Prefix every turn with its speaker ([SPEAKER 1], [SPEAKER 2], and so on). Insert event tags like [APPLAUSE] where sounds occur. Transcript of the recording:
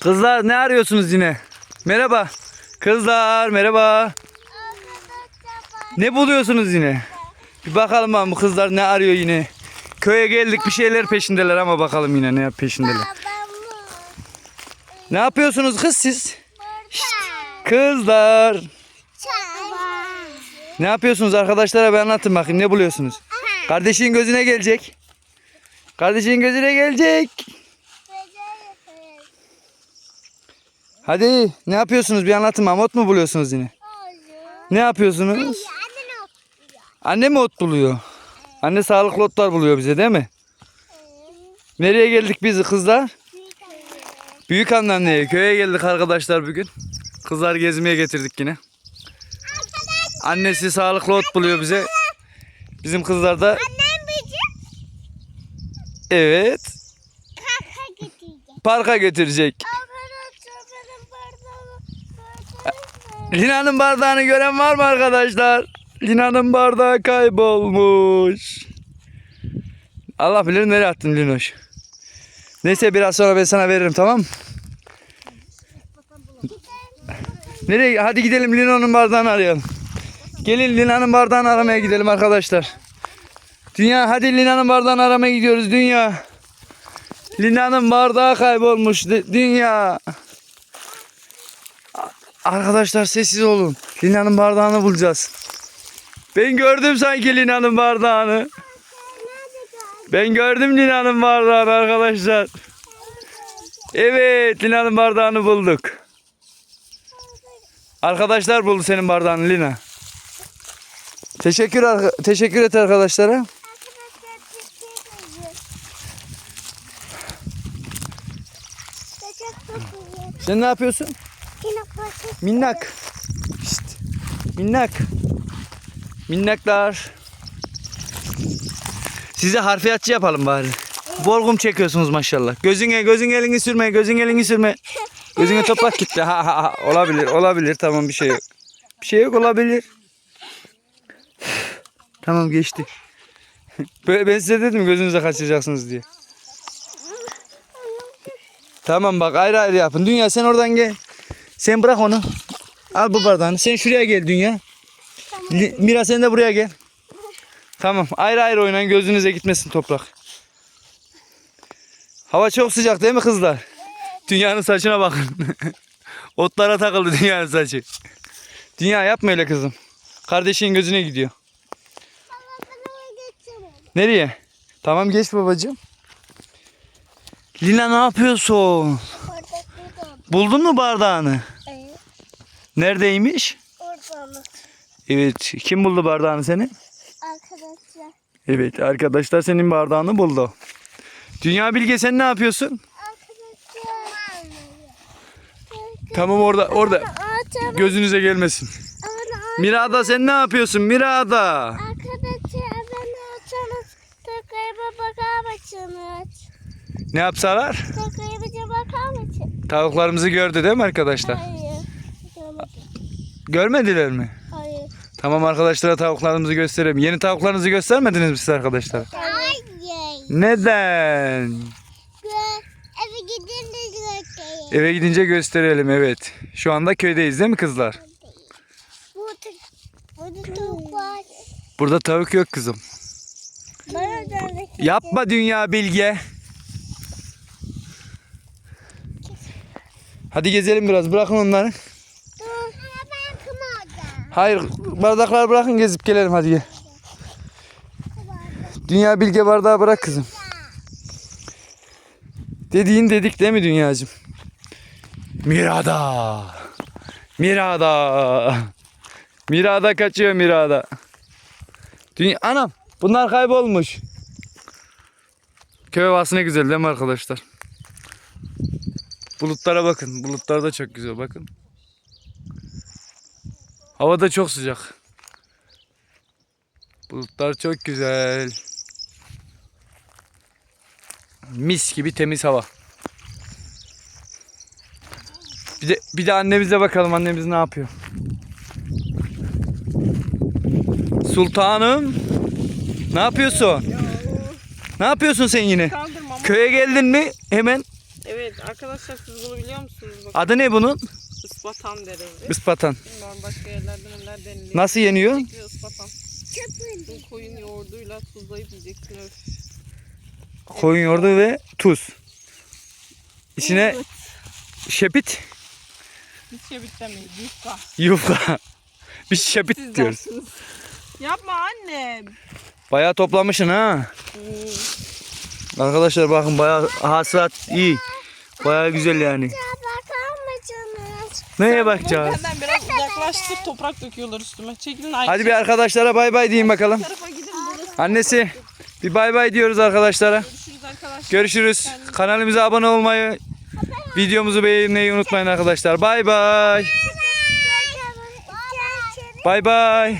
[SPEAKER 1] Kızlar ne arıyorsunuz yine? Merhaba. Kızlar merhaba. Ne buluyorsunuz yine? Bir bakalım bu kızlar ne arıyor yine. Köye geldik bir şeyler peşindeler ama bakalım yine ne peşindeler. Ne yapıyorsunuz kız siz? Kızlar. Ne yapıyorsunuz arkadaşlara bir anlatın bakayım ne buluyorsunuz? Kardeşin gözüne gelecek. Kardeşin gözüne gelecek. Hadi ne yapıyorsunuz bir anlatın mamut mu buluyorsunuz yine? Ne yapıyorsunuz? Anne mi ot buluyor? Anne sağlıklı otlar buluyor bize değil mi? Nereye geldik biz kızlar? Büyük anneanneye köye geldik arkadaşlar bugün. Kızlar gezmeye getirdik yine. Annesi sağlıklı ot buluyor bize. Bizim kızlar da evet
[SPEAKER 2] kaka getirecek.
[SPEAKER 1] parka götürecek. Lina'nın bardağını gören var mı arkadaşlar? Lina'nın bardağı kaybolmuş. Allah bilir nereye attın Linoş. Neyse biraz sonra ben sana veririm tamam? Nereye? Hadi gidelim Lino'nun bardağını arayalım. Gelin Lina'nın bardağını aramaya gidelim arkadaşlar. Dünya hadi Lina'nın bardağını aramaya gidiyoruz Dünya. Lina'nın bardağı kaybolmuş Dü- Dünya. Arkadaşlar sessiz olun. Lina'nın bardağını bulacağız. Ben gördüm sanki Lina'nın bardağını. Ben gördüm Lina'nın bardağını arkadaşlar. Evet Lina'nın bardağını bulduk. Arkadaşlar buldu senin bardağını Lina. Teşekkür teşekkür et arkadaşlara. Sen ne yapıyorsun? Minnak. Şşt. Minnak. Minnaklar. Size harfiyatçı yapalım bari. Borgum çekiyorsunuz maşallah. Gözüne gözün elini sürme, gözün elini sürme. Gözüne [LAUGHS] toprak gitti. Ha, ha, ha. Olabilir, olabilir. Tamam bir şey yok. Bir şey yok olabilir. Tamam geçti. [LAUGHS] Böyle ben size dedim gözünüze kaçıracaksınız diye. Tamam bak ayrı ayrı yapın. Dünya sen oradan gel. Sen bırak onu. Al bu bardağını. Sen şuraya gel Dünya. Li- Mira sen de buraya gel. Tamam. Ayrı ayrı oynayın. Gözünüze gitmesin toprak. Hava çok sıcak değil mi kızlar? Dünyanın saçına bakın. [LAUGHS] Otlara takıldı dünyanın saçı. Dünya yapma öyle kızım. Kardeşin gözüne gidiyor. Nereye? Tamam geç babacığım. Lina ne yapıyorsun? Buldun mu bardağını? Neredeymiş?
[SPEAKER 2] Orada
[SPEAKER 1] Evet. Kim buldu bardağını senin?
[SPEAKER 2] Arkadaşlar.
[SPEAKER 1] Evet arkadaşlar senin bardağını buldu. Dünya Bilge sen ne yapıyorsun?
[SPEAKER 2] Arkadaşlar.
[SPEAKER 1] Tamam orada orada. Gözünüze gelmesin. Mirada sen ne yapıyorsun? Mirada.
[SPEAKER 2] Arkadaşlar ben ağaçlarına takayıma bakar mısınız?
[SPEAKER 1] Ne yapsalar?
[SPEAKER 2] Takayıma bakar mısın?
[SPEAKER 1] Tavuklarımızı gördü değil mi arkadaşlar?
[SPEAKER 2] Hayır.
[SPEAKER 1] Görmediler mi?
[SPEAKER 2] Hayır.
[SPEAKER 1] Tamam arkadaşlara tavuklarımızı gösterelim. Yeni tavuklarınızı göstermediniz mi siz arkadaşlar?
[SPEAKER 2] Hayır.
[SPEAKER 1] Neden?
[SPEAKER 2] Eve gidince göstereyim.
[SPEAKER 1] Eve gidince gösterelim evet. Şu anda köydeyiz değil mi kızlar?
[SPEAKER 2] Burada, burada tavuk var.
[SPEAKER 1] Burada tavuk yok kızım.
[SPEAKER 2] Bana da
[SPEAKER 1] Yapma dünya bilge. Hadi gezelim biraz. Bırakın onları.
[SPEAKER 2] Dur. Ama ben kımadım.
[SPEAKER 1] Hayır bardakları bırakın gezip gelelim hadi gel. Dünya bilge bardağı bırak kızım. Dediğin dedik değil mi dünyacığım? Mirada. Mirada. Mirada kaçıyor Mirada. Dünya anam bunlar kaybolmuş. Köy havası ne güzel değil mi arkadaşlar? Bulutlara bakın. Bulutlar da çok güzel bakın. Hava da çok sıcak. Bulutlar çok güzel. Mis gibi temiz hava. Bir de bir de annemize bakalım annemiz ne yapıyor. Sultanım. Ne yapıyorsun? Ne yapıyorsun sen yine?
[SPEAKER 3] Kaldırmam.
[SPEAKER 1] Köye geldin mi? Hemen
[SPEAKER 3] Evet Arkadaşlar siz bunu biliyor musunuz? Bakın
[SPEAKER 1] Adı ne bunun?
[SPEAKER 3] Ispatan deriz.
[SPEAKER 1] Ispatan.
[SPEAKER 3] Bilmiyorum başka yerlerde neler deniliyor.
[SPEAKER 1] Nasıl yeniyor?
[SPEAKER 3] Ispatan. Bu koyun yoğurduyla tuzlayıp yiyeceksin öf.
[SPEAKER 1] Koyun yoğurdu ve tuz. İçine şepit,
[SPEAKER 3] Hiç şey bitmemeyiz. Yufka.
[SPEAKER 1] yufka. Biz şepit
[SPEAKER 3] Siz
[SPEAKER 1] diyoruz.
[SPEAKER 3] dersiniz. Yapma anne.
[SPEAKER 1] Bayağı toplamışsın ha. Arkadaşlar bakın bayağı hasılat iyi. Bayağı güzel yani. Neye bakacağız?
[SPEAKER 3] Benden biraz uzaklaştır toprak döküyorlar üstüme. Çekilin Ayşe.
[SPEAKER 1] Hadi bir arkadaşlara bay bay diyeyim bakalım.
[SPEAKER 3] Tarafa gidin.
[SPEAKER 1] Annesi bir bay bay diyoruz arkadaşlara.
[SPEAKER 3] Görüşürüz arkadaşlar.
[SPEAKER 1] Görüşürüz. Kanalımıza abone olmayı, videomuzu beğenmeyi unutmayın arkadaşlar. Bay bay. Bay bay.